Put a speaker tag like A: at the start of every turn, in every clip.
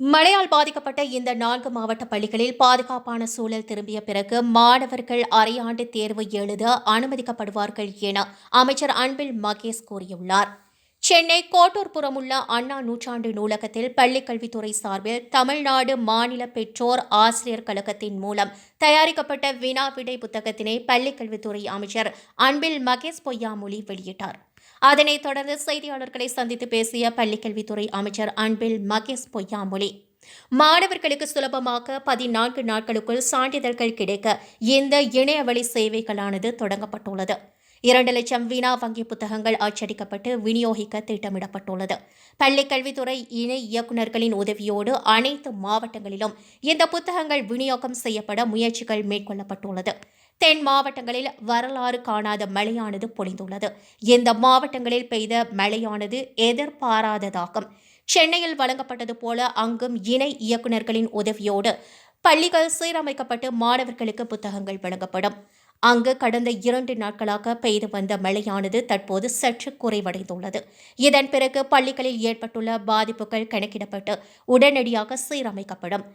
A: மழையால் பாதிக்கப்பட்ட இந்த நான்கு மாவட்ட பள்ளிகளில் பாதுகாப்பான சூழல் திரும்பிய பிறகு மாணவர்கள் அரையாண்டு தேர்வு எழுத அனுமதிக்கப்படுவார்கள் என அமைச்சர் அன்பில் மகேஷ் கூறியுள்ளார். சென்னை கோட்டூர்புரம் உள்ள அண்ணா நூற்றாண்டு நூலகத்தில் பள்ளிக்கல்வித்துறை சார்பில் தமிழ்நாடு மாநில பெற்றோர் ஆசிரியர் கழகத்தின் மூலம் தயாரிக்கப்பட்ட வினா விடை புத்தகத்தினை பள்ளிக்கல்வித்துறை அமைச்சர் அன்பில் மகேஷ் பொய்யாமொழி வெளியிட்டார். அதனைத் தொடர்ந்து செய்தியாளர்களை சந்தித்து பேசிய பள்ளிக்கல்வித்துறை அமைச்சர் அன்பில் மகேஷ் பொய்யாமொழி. மாணவர்களுக்கு சுலபமாக பதினான்கு நாட்களுக்குள் சான்றிதழ்கள் கிடைக்க இந்த இணையவழி சேவைகளானது தொடங்கப்பட்டுள்ளது. இரண்டு லட்சம் வினா வங்கி புத்தகங்கள் அச்சடிக்கப்பட்டு விநியோகிக்க திட்டமிடப்பட்டுள்ளது. பள்ளி கல்வித்துறை இணை இயக்குநர்களின் உதவியோடு அனைத்து மாவட்டங்களிலும் இந்த புத்தகங்கள் விநியோகம் செய்யப்பட முயற்சிகள் மேற்கொள்ளப்பட்டுள்ளது. தென் மாவட்டங்களில் வரலாறு காணாத மழையானது பொழிந்துள்ளது. இந்த மாவட்டங்களில் பெய்த மழையானது எதிர்பாராததாகும் சென்னையில் வழங்கப்பட்டது போல அங்கும் இணை இயக்குநர்களின் உதவியோடு பள்ளிகள் சீரமைக்கப்பட்டு மாணவர்களுக்கு புத்தகங்கள் வழங்கப்படும். அங்கு கடந்த இரண்டு நாட்களாக பெய்து வந்த மழையானது தற்போது சற்று குறைவடைந்துள்ளது. இதன் பிறகு பள்ளிகளில் ஏற்பட்டுள்ள பாதிப்புகள் கணக்கிடப்பட்டு உடனடியாக சீரமைக்கப்படும்.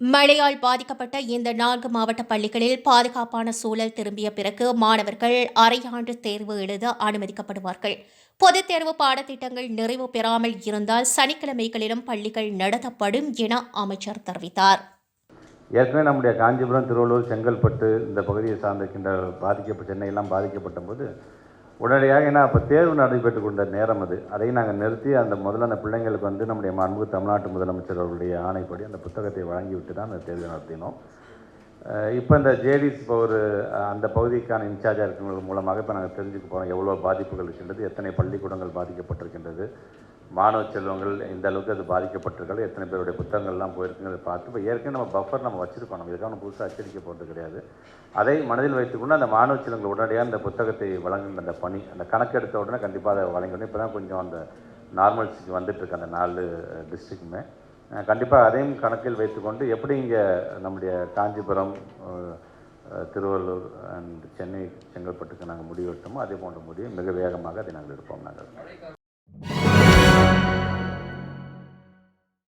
A: மழையால் பாதிக்கப்பட்ட இந்த நான்கு மாவட்ட பள்ளிகளில் பாதுகாப்பான சூழல் திரும்பிய பிறகு மாணவர்கள் அரையாண்டு தேர்வு எழுத அனுமதிக்கப்படுவார்கள். பொதுத் தேர்வு பாடத்திட்டங்கள் நிறைவு பெறாமல் இருந்தால் சனிக்கிழமைகளிலும் பள்ளிகள் நடத்தப்படும் என அமைச்சர் தெரிவித்தார்.
B: ஏற்கனவே நம்முடைய காஞ்சிபுரம் திருவள்ளூர் செங்கல்பட்டு இந்த பகுதியை சார்ந்திருக்கின்ற பாதிக்கப்பட்ட சென்னையெல்லாம் பாதிக்கப்பட்ட போது உடனடியாக ஏன்னா அப்போ தேர்வு நடைபெற்று கொண்ட நேரம் அது. அதை நாங்கள் நிறுத்தி அந்த முதல்ல அந்த பிள்ளைங்களுக்கு வந்து நம்முடைய மாண்பு தமிழ்நாட்டு முதலமைச்சர் அவருடைய ஆணைப்படி அந்த புத்தகத்தை வழங்கிவிட்டு தான் அந்த தேர்வு நடத்தினோம். இப்போ இந்த ஜேடிஸ் இப்போ ஒரு அந்த பகுதிக்கான இன்சார்ஜாக இருக்கிறவங்க மூலமாக இப்போ நாங்கள் தெரிஞ்சுக்க போகிறோம் எவ்வளோ பாதிப்புகள் இருக்கின்றது எத்தனை பள்ளிக்கூடங்கள் பாதிக்கப்பட்டிருக்கின்றது மாணவ செல்வங்கள் இந்த அளவுக்கு அது பாதிக்கப்பட்டிருக்காது எத்தனை பேருடைய புத்தகங்கள்லாம் போயிருக்குங்கிறத பார்த்து இப்போ ஏற்கனவே நம்ம பஃபர் நம்ம வச்சுருக்கோம் நம்ம இதுக்காக புதுசாக அச்சரிக்கை போகிறது கிடையாது. அதை மனதில் வைத்துக்கொண்டு அந்த மாணவ செல்வங்கள் உடனடியாக அந்த புத்தகத்தை வழங்குகிற அந்த பணி அந்த கணக்கெடுத்த உடனே கண்டிப்பாக அதை வழங்கணும் இப்போ தான் கொஞ்சம் அந்த நார்மல்ஸுக்கு வந்துட்டுருக்கு அந்த நாலு டிஸ்ட்ரிக்ட்டுமே கண்டிப்பாக அதையும் கணக்கில் வைத்துக்கொண்டு எப்படி இங்கே நம்முடைய காஞ்சிபுரம் திருவள்ளூர் அண்ட் சென்னை செங்கல்பட்டுக்கு நாங்கள் முடிவெடுத்தோமோ அதே போன்ற முடிவு மிக வேகமாக அதை நாங்கள் எடுப்போம் நாங்கள்.